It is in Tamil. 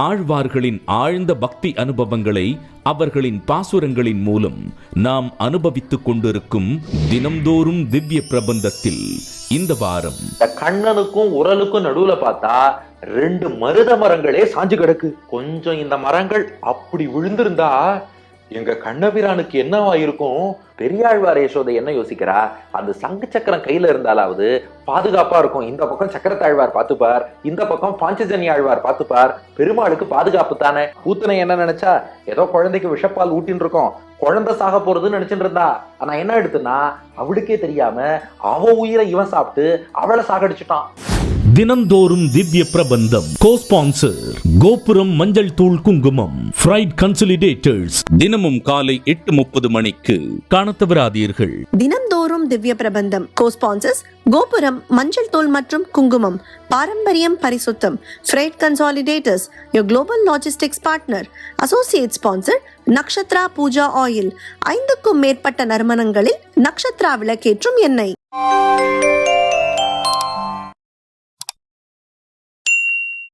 ஆழ்வார்களின் ஆழ்ந்த பக்தி அனுபவங்களை அவர்களின் பாசுரங்களின் மூலம் நாம் அனுபவித்துக் கொண்டிருக்கும் தினம்தோறும் திவ்ய பிரபந்தத்தில் இந்த வாரம். கண்ணனுக்கும் உரலுக்கும் நடுவுல பார்த்தா ரெண்டு மருத மரங்களே சாஞ்சு கிடக்கு. கொஞ்சம் இந்த மரங்கள் அப்படி விழுந்திருந்தா எங்க கண்ணபிரானுக்கு என்னவா இருக்கும்? பெரியாழ்வார் யசோதை என்ன யோசிக்கிறா? அந்த சங்கு சக்கரம் கையில இருந்தாலாவது பாதுகாப்பா இருக்கும். இந்த பக்கம் சக்கரத்தாழ்வார் பார்த்துப்பார். இந்த பக்கம் பாஞ்சஜனி ஆழ்வார் பார்த்துப்பார். பெருமாளுக்கு பாதுகாப்பு தானே. பூத்தனை என்ன நினைச்சா? ஏதோ குழந்தைக்கு விஷப்பால் ஊட்டின்னு இருக்கோம். குழந்தை சாக போறதுன்னு நினைச்சிட்டு இருந்தா. ஆனா என்ன எடுத்துன்னா அவளுக்கே தெரியாம அவ உயிரை இவன் சாப்பிட்டு அவளை சாகடிச்சுட்டான். தினந்தோறும் திவ்ய பிரபந்தம். கோ ஸ்பான்சர் கோபுரம் மஞ்சள் தூள் குங்குமம். ஃப்ரைட் கன்சலிடேட்டர்ஸ் தினமும் காலை எட்டு முப்பது மணிக்கு. காணத் தவறாதீர்கள் தினந்தோறும் திவ்ய பிரபந்தம். கோஸ்பான்சர்ஸ் கோபுரம் மஞ்சள் தூள் மற்றும் குங்குமம். பாரம்பரியம் பரிசுத்தம். Freight consolidators your global logistics partner associate sponsor Nakshatra Pooja oil. ஐந்துக்கும் மேற்பட்ட நறுமணங்களில் நக்ஷத்ரா விளக்கேற்றும் எண்ணெய்.